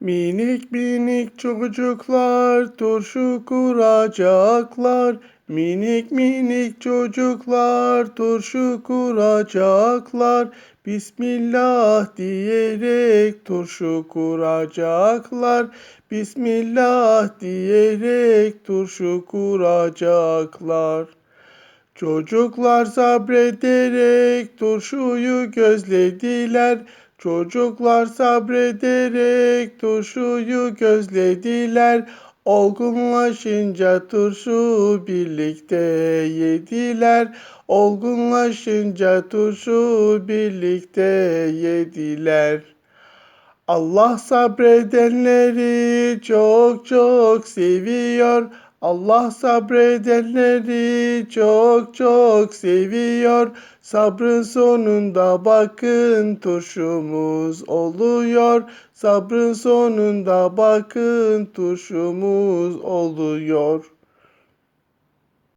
Minik minik çocuklar turşu kuracaklar. Minik minik çocuklar turşu kuracaklar. Bismillah diyerek turşu kuracaklar. Bismillah diyerek turşu kuracaklar. Çocuklar sabrederek turşuyu gözlediler. Çocuklar sabrederek turşuyu gözlediler. Olgunlaşınca turşu birlikte yediler. Olgunlaşınca turşu birlikte yediler. Allah sabredenleri çok çok seviyor. Allah sabredenleri çok çok seviyor. Sabrın sonunda bakın turşumuz oluyor. Sabrın sonunda bakın turşumuz oluyor.